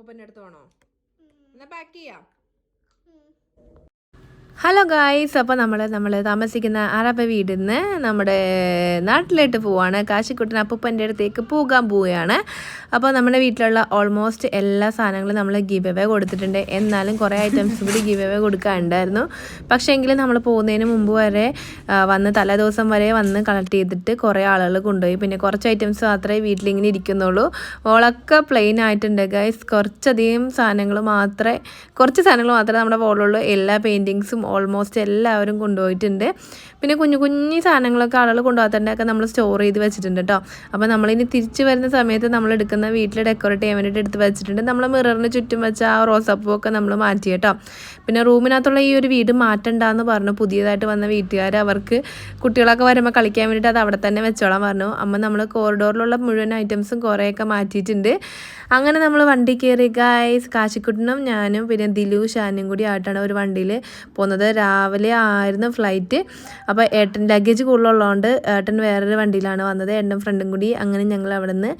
അപ്പൂപ്പന്റെ അടുത്ത് വേണോ? എന്നാ പാക്ക് ചെയ്യാം. ഹലോ ഗായ്സ് അപ്പോൾ നമ്മൾ നമ്മൾ താമസിക്കുന്ന അറബ വീടിൽ നിന്ന് നമ്മുടെ നാട്ടിലോട്ട് പോവുകയാണ് കാശിക്കുട്ടൻ അപ്പൂപ്പന്റെ അടുത്തേക്ക് പോകാൻ പോവുകയാണ്. അപ്പോൾ നമ്മുടെ വീട്ടിലുള്ള ഓൾമോസ്റ്റ് എല്ലാ സാധനങ്ങളും നമ്മൾ ഗീവ് കൊടുത്തിട്ടുണ്ട്. എന്നാലും കുറേ ഐറ്റംസ് കൂടി ഗീവ് അവേ കൊടുക്കാനുണ്ടായിരുന്നു. പക്ഷേ എങ്കിലും നമ്മൾ പോകുന്നതിന് മുമ്പ് വരെ വന്ന് തലേ ദിവസം വരെ വന്ന് കളക്ട് ചെയ്തിട്ട് കുറേ ആളുകൾ കൊണ്ടുപോയി. പിന്നെ കുറച്ച് ഐറ്റംസ് മാത്രമേ വീട്ടിലിങ്ങനെ ഇരിക്കുന്നുള്ളൂ. ഓളൊക്കെ പ്ലെയിൻ ആയിട്ടുണ്ട് ഗൈസ് കുറച്ചധികം സാധനങ്ങൾ മാത്രമേ കുറച്ച് സാധനങ്ങൾ മാത്രമേ നമ്മുടെ വോളുള്ളൂ എല്ലാ പെയിന്റിങ്സും ഓൾമോസ്റ്റ് എല്ലാവരും കൊണ്ടുപോയിട്ടുണ്ട്. പിന്നെ കുഞ്ഞു കുഞ്ഞു സാധനങ്ങളൊക്കെ ആളുകൾ കൊണ്ടുപോകാത്തതിന്റെയൊക്കെ നമ്മൾ സ്റ്റോർ ചെയ്ത് വെച്ചിട്ടുണ്ട് കേട്ടോ അപ്പോൾ നമ്മളിനി തിരിച്ചു വരുന്ന സമയത്ത് നമ്മൾ എടുക്കുന്ന വീട്ടിൽ ഡെക്കറേറ്റ് ചെയ്യാൻ വേണ്ടിയിട്ട് എടുത്ത് വെച്ചിട്ടുണ്ട്. നമ്മൾ മിററിന് ചുറ്റും വെച്ച ആ റോസാപ്പൂ ഒക്കെ നമ്മൾ മാറ്റി കേട്ടോ പിന്നെ റൂമിനകത്തുള്ള ഈ ഒരു വീട് മാറ്റണ്ടെന്ന് പറഞ്ഞു പുതിയതായിട്ട് വന്ന വീട്ടുകാർ അവർക്ക് കുട്ടികളൊക്കെ വരുമ്പോൾ കളിക്കാൻ വേണ്ടിയിട്ട് അത് അവിടെ തന്നെ വെച്ചോളാൻ പറഞ്ഞു. അമ്മ നമ്മൾ കോറിഡോറിലുള്ള മുഴുവൻ ഐറ്റംസും കുറേയൊക്കെ മാറ്റിയിട്ടുണ്ട്. അങ്ങനെ നമ്മൾ വണ്ടി കയറി ഗായ്സ് കാശിക്കുട്ടനും ഞാനും പിന്നെ ദിലു ഷാനും കൂടി ആയിട്ടാണ് ഒരു വണ്ടിയിൽ പോകുന്നത്. രാവിലെ ആയിരുന്നു ഫ്ലൈറ്റ് അപ്പോൾ ഏട്ടൻ ലഗേജ് കൂടുതലുള്ളതുകൊണ്ട് ഏട്ടൻ വേറൊരു വണ്ടിയിലാണ് വന്നത്. ഏട്ടനും ഫ്രണ്ടും കൂടി അങ്ങനെ ഞങ്ങൾ അവിടെ നിന്ന്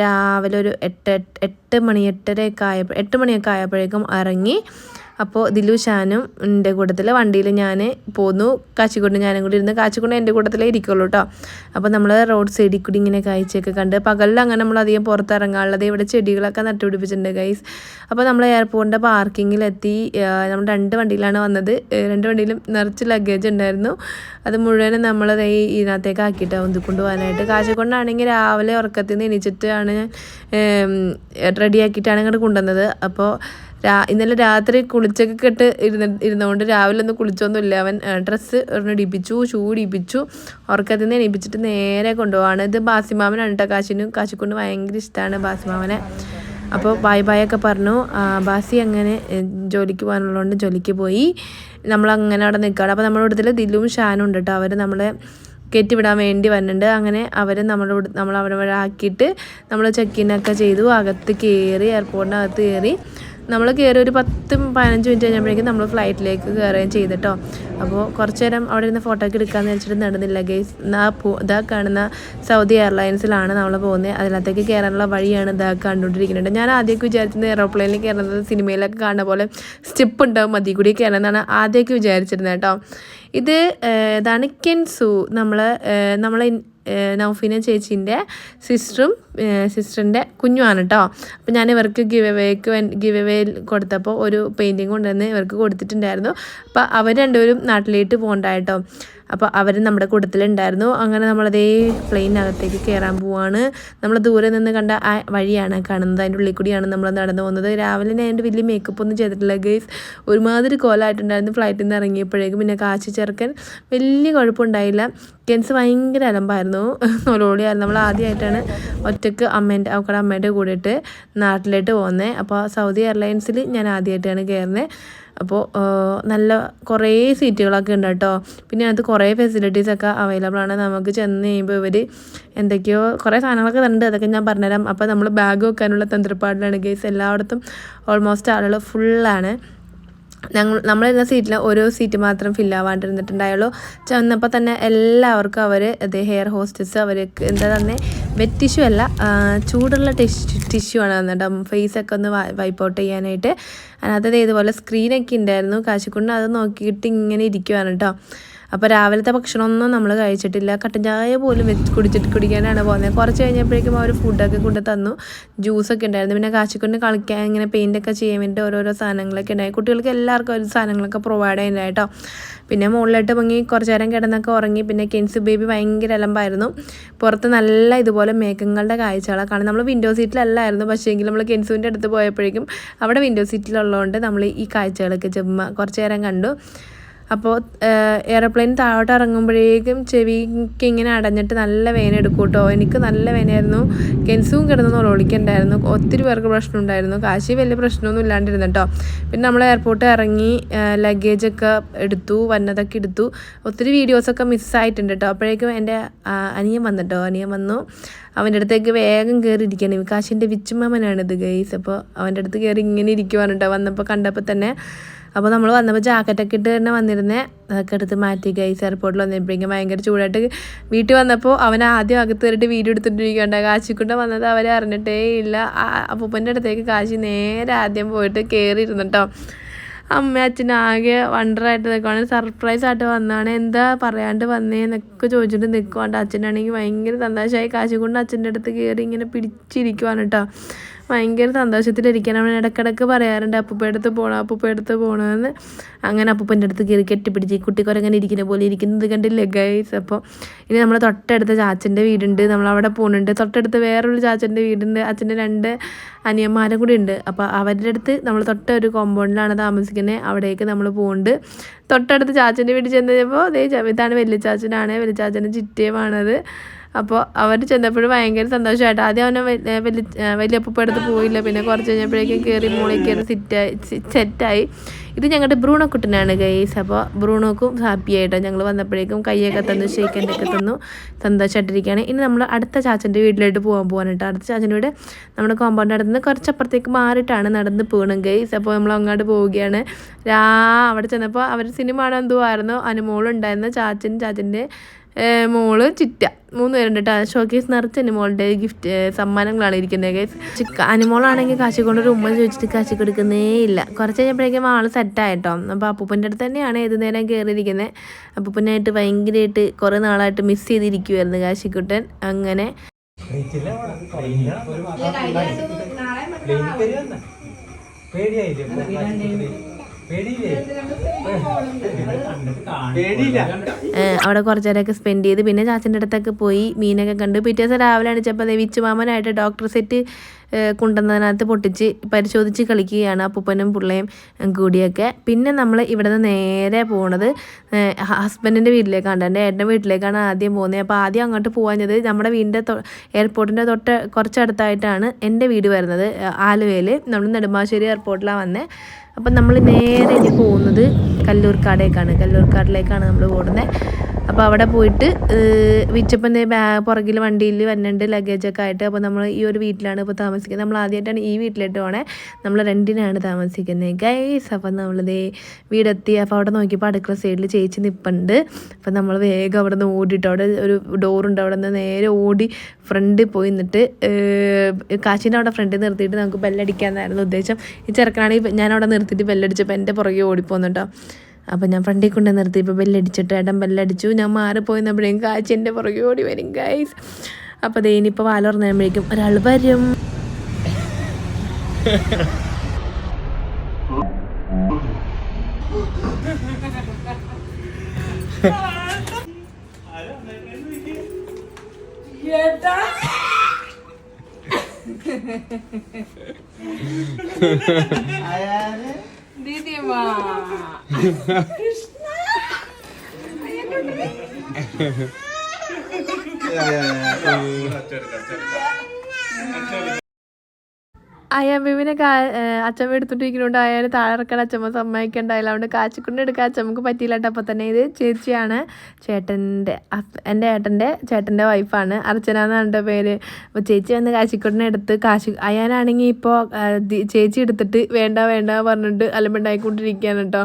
രാവിലെ ഒരു എട്ട് എട്ട് മണി എട്ടരയൊക്കെ ആയപ്പോൾ എട്ട് മണിയൊക്കെ ആയപ്പോഴേക്കും ഇറങ്ങി അപ്പോൾ ദിലു ഷാനും എന്റെ കൂട്ടത്തിൽ വണ്ടിയിൽ ഞാൻ പോന്നു. കാച്ചിക്കൊണ്ട് ഞാനും കൂടി ഇരുന്ന് കാച്ചിക്കൊണ്ട് എന്റെ കൂട്ടത്തിലേ ഇരിക്കുള്ളൂ കേട്ടോ അപ്പോൾ നമ്മൾ റോഡ് സൈഡിൽ കൂടി ഇങ്ങനെ കാഴ്ചയൊക്കെ കണ്ട് പകലിൽ അങ്ങനെ നമ്മൾ അധികം പുറത്തിറങ്ങാനുള്ളത് ഇവിടെ ചെടികളൊക്കെ നട്ടുപിടിപ്പിച്ചിട്ടുണ്ട് ഗൈസ് അപ്പോൾ നമ്മൾ എയർപോർട്ടിന്റെ പാർക്കിങ്ങിലെത്തി നമ്മൾ രണ്ട് വണ്ടിയിലാണ് വന്നത്. രണ്ട് വണ്ടിയിലും നിറച്ച് ലഗേജ് ഉണ്ടായിരുന്നു. അത് മുഴുവനും നമ്മൾ ഇതിനകത്തേക്ക് ആക്കിയിട്ട് ഒന്ന് പോകാനായിട്ട് കാശിക്കൊണ്ടാണെങ്കിൽ രാവിലെ ഉറക്കത്തിൽ നിന്ന് എണീച്ചിട്ടാണ് റെഡിയാക്കിയിട്ടാണ് ഇങ്ങോട്ട് കൊണ്ടുവന്നത്. അപ്പോൾ രാ ഇന്നലെ രാത്രി കുളിച്ചൊക്കെ കെട്ട് ഇരുന്ന് ഇരുന്നുകൊണ്ട് രാവിലെ ഒന്നും കുളിച്ചൊന്നുമില്ല. അവൻ ഡ്രസ്സ് ഒരെണ്ണം ഇടിപ്പിച്ചു ഷൂ ഇടിപ്പിച്ചു. ഉറക്കത്തിൽ നിന്ന് എണീപ്പിച്ചിട്ട് നേരെ കൊണ്ടുപോവാണ്. ഇത് ബാസിമാമനാണ് കേട്ടോ കാശിനും കാശിക്കൊണ്ട് ഭയങ്കര ഇഷ്ടമാണ് ബാസിമാമനെ. അപ്പോൾ ബായ് ബായ് ഒക്കെ പറഞ്ഞു ബാസി അങ്ങനെ ജോലിക്ക് പോകാനുള്ളതുകൊണ്ട് ജോലിക്ക് പോയി. നമ്മളങ്ങനെ അവിടെ നിൽക്കുകയാണ്. അപ്പോൾ നമ്മുടെ ഇവിടുത്തെ ദില്ലും ഷാനും ഉണ്ട് കേട്ടോ അവർ നമ്മളെ കയറ്റിവിടാൻ വേണ്ടി വരുന്നുണ്ട് അങ്ങനെ അവർ നമ്മുടെ നമ്മൾ അവിടെ ആക്കിയിട്ട് നമ്മൾ ചെക്ക് ഇന്നൊക്കെ ചെയ്തു. അകത്ത് കയറി എയർപോർട്ടിനകത്ത് കയറി നമ്മൾ കയറി ഒരു പത്ത് പതിനഞ്ച് മിനിറ്റ് കഴിഞ്ഞപ്പോഴേക്കും നമ്മൾ ഫ്ലൈറ്റിലേക്ക് കയറുകയും ചെയ്തിട്ടോ. അപ്പോൾ കുറച്ച് നേരം അവിടെ ഇരുന്ന് ഫോട്ടോ ഒക്കെ എടുക്കാമെന്ന് വെച്ചിട്ട് നടന്നില്ല. ഗെയ്സ് ആ പോ ഇതാ കാണുന്ന സൗദി എയർലൈൻസിലാണ് നമ്മൾ പോകുന്നത്. അതിനകത്തേക്ക് കയറാനുള്ള വഴിയാണ് ഇതാ കണ്ടുകൊണ്ടിരിക്കുന്നത്. ഞാൻ ആദ്യമൊക്കെ വിചാരിച്ചിരുന്നത് എയറോപ്ലെയിനിൽ കയറുന്നത് സിനിമയിലൊക്കെ കാണുന്ന പോലെ സ്റ്റെപ്പ് ഉണ്ടാവും മതി കൂടി കയറുന്നതാണ് ആദ്യമൊക്കെ വിചാരിച്ചിരുന്നത് കേട്ടോ. ഇത് ഏഹ്, ഇതാണ് കെൻസു നമ്മൾ നമ്മളെ നൗഫീന ചേച്ചീന്റെ സിസ്റ്ററും സിസ്റ്ററിന്റെ കുഞ്ഞുമാണ് കേട്ടോ അപ്പോൾ ഞാൻ ഇവർക്ക് ഗിവ് അവേക്ക് ഗിവ് അവേ കൊടുത്തപ്പോൾ ഒരു പെയിന്റിങ് കൊണ്ടുവന്ന് ഇവർക്ക് കൊടുത്തിട്ടുണ്ടായിരുന്നു. അപ്പോൾ അവർ രണ്ടുപേരും നാട്ടിലേക്ക് പോകണ്ടായിട്ടോ അപ്പോൾ അവർ നമ്മുടെ കൂട്ടത്തിലുണ്ടായിരുന്നു. അങ്ങനെ നമ്മളതേ പ്ലെയിനകത്തേക്ക് കയറാൻ പോവാണ്. നമ്മൾ ദൂരെ നിന്ന് കണ്ട ആ വഴിയാണ് കാണുന്നത്. അതിന്റെ ഉള്ളിൽ കൂടിയാണ് നമ്മൾ നടന്നു പോകുന്നത്. രാവിലെ ഞാൻ എന്റെ വലിയ മേക്കപ്പ് ഒന്നും ചെയ്തിട്ടില്ല ഗേസ് ഒരുമാതിരി കോലമായിട്ടുണ്ടായിരുന്നു ഫ്ലൈറ്റിൽ നിന്ന് ഇറങ്ങിയപ്പോഴേക്കും. പിന്നെ കാച്ചി ചെറുക്കൻ വലിയ കുഴപ്പമുണ്ടായില്ല. കെൻസ് ഭയങ്കര അലമ്പായിരുന്നു. നൊലോളിയായിരുന്നു നമ്മൾ ആദ്യമായിട്ടാണ് ഒറ്റയ്ക്ക് അമ്മേന്റെ അവക്കടെ അമ്മേന്റെ കൂടിയിട്ട് നാട്ടിലോട്ട് പോകുന്നത് അപ്പോൾ സൗദി എയർലൈൻസിൽ ഞാൻ ആദ്യമായിട്ടാണ് കയറുന്നത് അപ്പോൾ നല്ല കുറേ സീറ്റുകളൊക്കെ ഉണ്ട് കേട്ടോ. പിന്നെ അതിനകത്ത് കുറേ ഫെസിലിറ്റീസൊക്കെ അവൈലബിൾ ആണ്. നമുക്ക് ചെന്ന് കഴിയുമ്പോൾ ഇവർ എന്തൊക്കെയോ കുറേ സാധനങ്ങളൊക്കെ ഉണ്ട് അതൊക്കെ ഞാൻ പറഞ്ഞുതരാം. അപ്പോൾ നമ്മൾ ബാഗ് വെക്കാനുള്ള തന്ത്രപ്പാടിലാണ് ഗേസ് എല്ലായിടത്തും ഓൾമോസ്റ്റ് ആളുകൾ ഫുള്ളാണ് ഞങ്ങൾ നമ്മളിരുന്ന സീറ്റിൽ ഓരോ സീറ്റ് മാത്രം ഫില്ല് ആവാണ്ടിരുന്നിട്ടുണ്ടായുള്ളൂ. ചെന്നപ്പോൾ തന്നെ എല്ലാവർക്കും അവർ ഇത് ഹെയർ ഹോസ്റ്റസ് അവർക്ക് എന്താ തന്നെ വെറ്റ് ടിഷ്യൂ അല്ല ചൂടുള്ള ടിഷ്യൂ ടിഷ്യൂ ആണ് തന്നിട്ട് ഫേസൊക്കെ ഒന്ന് വൈപ്പ് ഔട്ട് ചെയ്യാനായിട്ട്. അതിനകത്ത് ഇതുപോലെ സ്ക്രീനൊക്കെ ഉണ്ടായിരുന്നു കാശിക്കൊണ്ട് അത് നോക്കിയിട്ട് ഇങ്ങനെ ഇരിക്കുവാണ് കേട്ടോ. അപ്പോൾ രാവിലത്തെ ഭക്ഷണമൊന്നും നമ്മൾ കഴിച്ചിട്ടില്ല. കട്ടൻ ചായ പോലും വെച്ച് കുടിച്ചിട്ട് കുടിക്കാനാണ് പോകുന്നത് കുറച്ച് കഴിഞ്ഞപ്പോഴേക്കും അവർ ഫുഡൊക്കെ കൊണ്ട് തന്നു. ജ്യൂസൊക്കെ ഉണ്ടായിരുന്നു. പിന്നെ കാശിക്കൊണ്ട് കളിക്കാൻ ഇങ്ങനെ പെയിന്റൊക്കെ ചെയ്യാൻ വേണ്ടി ഓരോരോ സാധനങ്ങളൊക്കെ ഉണ്ടായി. കുട്ടികൾക്ക് എല്ലാവർക്കും ഒരു സാധനങ്ങളൊക്കെ പ്രൊവൈഡ് ചെയ്യുന്നുണ്ട് കേട്ടോ. പിന്നെ മുകളിലോട്ട് പൊങ്ങി കുറച്ച് നേരം കിടന്നൊക്കെ ഉറങ്ങി. പിന്നെ കെൻസ് ബേബി ഭയങ്കര അലമ്പായിരുന്നു. പുറത്ത് നല്ല ഇതുപോലെ മേഘങ്ങളുടെ കാഴ്ചകളൊക്കെ നമ്മൾ വിൻഡോ സീറ്റിലല്ലായിരുന്നു പക്ഷേ എങ്കിൽ നമ്മൾ കെൻസുവിന്റെ അടുത്ത് പോയപ്പോഴേക്കും അവിടെ വിൻഡോ സീറ്റിലുള്ളതുകൊണ്ട് നമ്മൾ ഈ കാഴ്ചകളൊക്കെ ചുമ്മാ കുറച്ച് നേരം കണ്ടു. അപ്പോൾ എയർപ്ലെയിൻ താഴോട്ട് ഇറങ്ങുമ്പോഴേക്കും ചെവിക്ക് ഇങ്ങനെ അടഞ്ഞിട്ട് നല്ല വേന എടുക്കും കേട്ടോ. എനിക്ക് നല്ല വേനയായിരുന്നു കെൻസും കിടന്ന് ഒളിക്കണ്ടായിരുന്നു ഒത്തിരി പേർക്ക് പ്രശ്നം ഉണ്ടായിരുന്നു കാശി വലിയ പ്രശ്നമൊന്നും ഇല്ലാണ്ടിരുന്നു കേട്ടോ. പിന്നെ നമ്മൾ എയർപോർട്ട് ഇറങ്ങി ലഗേജൊക്കെ എടുത്തു വന്നതൊക്കെ എടുത്തു. ഒത്തിരി വീഡിയോസൊക്കെ മിസ്സായിട്ടുണ്ട് കേട്ടോ. അപ്പോഴേക്കും എന്റെ അനിയൻ വന്നിട്ടോ അനിയൻ വന്നു. അവന്റെ അടുത്തേക്ക് വേഗം കയറി ഇരിക്കണം കാശിന്റെ വിച്ചുമ്മനാണിത് ഗൈസ് അപ്പോൾ അവന്റെ അടുത്ത് കയറി ഇങ്ങനെ ഇരിക്കുവാണ് കേട്ടോ. വന്നപ്പോൾ കണ്ടപ്പോൾ തന്നെ അപ്പോൾ നമ്മൾ വന്നപ്പോൾ ജാക്കറ്റൊക്കെ ഇട്ട് തന്നെ വന്നിരുന്നേ. അതൊക്കെ എടുത്ത് മാറ്റി ഗൈസ് എയർപോർട്ടിൽ വന്നപ്പോഴേക്കും ഭയങ്കര ചൂടായിട്ട് വീട്ടിൽ വന്നപ്പോൾ അവൻ ആദ്യം അകത്ത് കയറിയിട്ട് വീഡിയോ എടുത്തിട്ടിരിക്കണ്ട കാശിക്കൊണ്ട് വന്നത് അവരെ അറിഞ്ഞിട്ടേ ഇല്ല. അപ്പൂപ്പന്റെ അടുത്തേക്ക് കാശി നേരെ ആദ്യം പോയിട്ട് കയറി ഇരുന്നിട്ടോ അമ്മ അച്ഛൻ ആകെ വണ്ടറായിട്ട് നിൽക്കുവാണ് സർപ്രൈസ് ആയിട്ട് വന്നതാണ് എന്താ പറയാണ്ട് വന്നേന്നൊക്കെ ചോദിച്ചിട്ട് നിൽക്കുവാണ്ട് അച്ഛനാണെങ്കിൽ ഭയങ്കര സന്തോഷമായി. കാശി കൊണ്ട് അച്ഛന്റെ അടുത്ത് കയറി ഇങ്ങനെ പിടിച്ചിരിക്കുവാണ് കേട്ടോ ഭയങ്കര സന്തോഷത്തിലിരിക്കാൻ അവൻ ഇടക്കിടക്ക് പറയാറുണ്ട് അപ്പൂപ്പയടുത്ത് പോകണം അപ്പൂപ്പയടുത്ത് പോകണമെന്ന് അങ്ങനെ അപ്പൂപ്പന്റെ അടുത്ത് കയറി കെട്ടിപ്പിടിച്ച് കുട്ടിക്കൊരങ്ങനെ ഇരിക്കുന്ന പോലെ ഇരിക്കുന്നത് കണ്ടില്ലേ ഗൈസ് അപ്പോൾ ഇനി നമ്മൾ തൊട്ടടുത്ത ചാച്ചന്റെ വീടുണ്ട് നമ്മളവിടെ പോകുന്നുണ്ട് തൊട്ടടുത്ത് വേറൊരു ചാച്ചന്റെ വീടുണ്ട് അച്ഛന്റെ രണ്ട് അനിയന്മാരും കൂടി ഉണ്ട്. അപ്പോൾ അവരുടെ അടുത്ത് നമ്മൾ തൊട്ട ഒരു കോമ്പൗണ്ടിലാണ് താമസിക്കുന്നത് അവിടേക്ക് നമ്മൾ പോകുന്നുണ്ട് തൊട്ടടുത്ത് ചാച്ചന്റെ വീട്ടിൽ ചെന്ന് കഴിഞ്ഞപ്പോൾ അതേ ഇതാണ് വലിയ ചാച്ചനാണ് വലിയ ചാച്ചന്റെ ചിറ്റയുമാണത് അപ്പോൾ അവർ ചെന്നപ്പോഴും ഭയങ്കര സന്തോഷമായിട്ട് ആദ്യം അവനെ വലിയ വലിയ അപ്പൂപ്പ പോയില്ല. പിന്നെ കുറച്ച് കഴിഞ്ഞപ്പോഴേക്കും കയറി മോളിൽ കയറി സിറ്റായി സെറ്റായി ഇത് ഞങ്ങളുടെ ബ്രൂണോ കുട്ടനാണ് ഗൈസ് അപ്പോൾ ബ്രൂണോക്കും ഹാപ്പി ആയിട്ടോ. ഞങ്ങൾ വന്നപ്പോഴേക്കും കൈയൊക്കെ തന്നു ഷെയ്ക്കന്റെ ഒക്കെ തന്നു. സന്തോഷമായിട്ടിരിക്കുകയാണ് ഇനി നമ്മൾ അടുത്ത ചാച്ചന്റെ വീട്ടിലോട്ട് പോകാൻ പോകാനായിട്ട് അടുത്ത ചാച്ചന്റെ വീട് നമ്മുടെ കോമ്പൗണ്ട് നിന്ന് കുറച്ചപ്പുറത്തേക്ക് മാറിയിട്ടാണ് നടന്ന് പോകണം ഗൈസ് അപ്പോൾ നമ്മൾ അങ്ങോട്ട് പോവുകയാണ്. രാ അവിടെ ചെന്നപ്പോൾ അവർ സിനിമ കാണാൻ എന്തോ ആയിരുന്നു. അനുമോളുണ്ടായിരുന്ന ചാച്ചൻ ചാച്ചന്റെ മോൾ ചിറ്റ. മൂന്ന് പേരുണ്ട് കേട്ടോ ഷോക്കേസ് നിറച്ച് അനിമോളുടെ ഗിഫ്റ്റ് സമ്മാനങ്ങളാണ് ഇരിക്കുന്നത് ചിക്ക അനിമോളാണെങ്കിൽ കാശി കൊണ്ട് ഒരു ഉമ്മ ചോദിച്ചിട്ട് കാശി കൊടുക്കുന്നേ ഇല്ല. കുറച്ച് കഴിഞ്ഞപ്പോഴേക്കും ആൾ സെറ്റായിട്ടോ. അപ്പോൾ അപ്പൂപ്പന്റെ അടുത്ത് തന്നെയാണ് ഏത് നേരം കയറിയിരിക്കുന്നത് അപ്പൂപ്പനായിട്ട് ഭയങ്കരമായിട്ട് കുറേ നാളായിട്ട് മിസ് ചെയ്തിരിക്കുമായിരുന്നു കാശിക്കുട്ടൻ. അങ്ങനെ. ഏഹ് അവിടെ കുറച്ച് നേരമൊക്കെ സ്പെൻഡ് ചെയ്ത് പിന്നെ ചാച്ചന്റെ അടുത്തൊക്കെ പോയി മീനൊക്കെ കണ്ടു. പിറ്റേ ദിവസം രാവിലെ അണിച്ചപ്പോൾ വിച്ചുമാമനായിട്ട് ഡോക്ടർ സെറ്റ് കൊണ്ടുവന്നതിനകത്ത് പൊട്ടിച്ച് പരിശോധിച്ച് കളിക്കുകയാണ് അപ്പൂപ്പനും പിള്ളയും കൂടിയൊക്കെ. പിന്നെ നമ്മൾ ഇവിടെ നിന്ന് നേരെ പോണത് ഹസ്ബൻഡിന്റെ വീട്ടിലേക്കാണ് എന്റെ ഏട്ടന്റെ വീട്ടിലേക്കാണ് ആദ്യം പോകുന്നത് അപ്പോൾ ആദ്യം അങ്ങോട്ട് പോകാഞ്ഞത് നമ്മുടെ വീടിന്റെ എയർപോർട്ടിന്റെ തൊട്ട് കുറച്ചടുത്തായിട്ടാണ് എന്റെ വീട് വരുന്നത് ആലുവയിൽ നമ്മൾ നെടുമ്പാശ്ശേരി എയർപോർട്ടിലാണ് വന്നത് അപ്പം നമ്മൾ നേരെ ഇനി പോകുന്നത് കല്ലൂർക്കാടേക്കാണ്. കല്ലൂർക്കാടിലേക്കാണ് നമ്മൾ പോകുന്നത് അപ്പോൾ അവിടെ പോയിട്ട് വിച്ചപ്പം ബാ പുറകിൽ വണ്ടിയിൽ വന്നിട്ടുണ്ട് ലഗേജൊക്കെ ആയിട്ട്. അപ്പോൾ നമ്മൾ ഈ ഒരു വീട്ടിലാണ് ഇപ്പോൾ താമസിക്കുന്നത് നമ്മൾ ആദ്യമായിട്ടാണ് ഈ വീട്ടിലിട്ട് പോണേ. നമ്മൾ രണ്ടിനാണ് താമസിക്കുന്നത്. ഗൈസ് അപ്പം നമ്മളിതേ വീടെത്തി. അപ്പോൾ അവിടെ നോക്കിയപ്പോൾ അടുക്കള സൈഡിൽ ചേച്ചി നിൽപ്പുണ്ട് അപ്പം നമ്മൾ വേഗം അവിടെ നിന്ന് ഓടിയിട്ട് അവിടെ ഒരു ഡോറുണ്ട് അവിടെ നിന്ന് നേരെ ഓടി ഫ്രണ്ടിൽ പോയി നിന്നിട്ട് കാശിന്റെ അവിടെ ഫ്രണ്ടിൽ നിർത്തിയിട്ട് നമുക്ക് ബെല്ലടിക്കാമെന്നായിരുന്നു ഉദ്ദേശം. ഈ ചെറുക്കനാണെങ്കിൽ ഞാൻ അവിടെ നിർത്തിയിട്ട് ബെല്ലടിച്ചപ്പോൾ എന്റെ പുറകെ ഓടിപ്പോന്നുട്ടോ അപ്പം ഞാൻ ഫ്രണ്ടിൽ കൊണ്ട് നിർത്തി. ഇപ്പോൾ ബെല്ലടിച്ചിട്ട് ഏട്ടൻ ബെല്ലടിച്ചു ഞാൻ മാറിപ്പോയി നമ്മളേയും കാച്ചി എന്റെ പുറകെ ഓടി വരും ഗൈസ് അപ്പോൾ അതേ ഇനിയിപ്പോൾ വാല തുറന്നുമ്പോഴേക്കും ഒരാൾ വരും. Ayah, Didi, Ma. Krishna. Ayah, Ya, ya, ya. അയ്യമ്മിനെ കാ അച്ചമ്മ എടുത്തോണ്ടിരിക്കുന്നതുകൊണ്ട് അയാൾ താഴെ ഇറക്കാൻ അച്ചമ്മ സമ്മതിക്കണ്ടായില്ല. അതുകൊണ്ട് കാച്ചിക്കൊണ്ട് എടുക്കാൻ അച്ചമ്മക്ക് പറ്റിയില്ല കേട്ടോ. അപ്പോൾ തന്നെ ഇത് ചേച്ചിയാണ് ചേട്ടന്റെ എന്റെ ഏട്ടന്റെ ചേട്ടന്റെ വൈഫാണ്. അർച്ചന എന്നാണ് പേര്. അപ്പോൾ ചേച്ചി വന്ന് കാശിക്കൊണ്ടിനെ എടുത്ത് കാശി അയാനാണെങ്കിൽ ഇപ്പോൾ ചേച്ചി എടുത്തിട്ട് വേണ്ട വേണ്ട പറഞ്ഞിട്ട് അലമ്പുണ്ടായിക്കൊണ്ടിരിക്കുകയാണ് കേട്ടോ.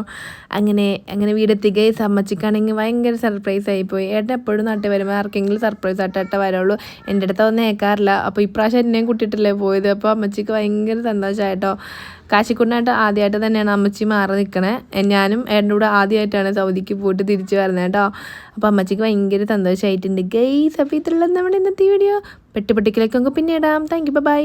അങ്ങനെ അങ്ങനെ വീടെത്തിക്കുക സമ്മച്ചിക്കാണെങ്കിൽ ഭയങ്കര സർപ്രൈസ് ആയിപ്പോയി. ഏട്ടൻ എപ്പോഴും നാട്ടിൽ വരുമ്പോൾ ആർക്കെങ്കിലും സർപ്രൈസ് ആയിട്ട് ഏട്ടൻ വരുള്ളൂ എന്റെ അടുത്ത് ഒന്നും ഏക്കാറില്ല. അപ്പോൾ ഇപ്രാവശ്യം എന്നെയും കൂട്ടിയിട്ടല്ലേ പോയത്? അപ്പോൾ അമ്മച്ചിക്ക് ഭയങ്കര സന്തോഷമായിട്ടോ കാശിക്കുണ്ടായിട്ട് ആദ്യമായിട്ട് തന്നെയാണ് അമ്മച്ചി മാറി നിൽക്കണേ ഞാനും ഏട്ടന്റെ കൂടെ ആദ്യമായിട്ടാണ് സൗദിക്ക് പോയിട്ട് തിരിച്ചു വരുന്നത് കേട്ടോ. അപ്പോൾ അമ്മച്ചിക്ക് ഭയങ്കര സന്തോഷമായിട്ടുണ്ട് ഗൈസ് അപ്പോൾ ഇത്രയുള്ള നമ്മുടെ ഇന്നത്തെ വീഡിയോ പെട്ടുപെട്ടിക്കിലേക്ക് നമുക്ക് പിന്നെ ഇടാം. Thank you by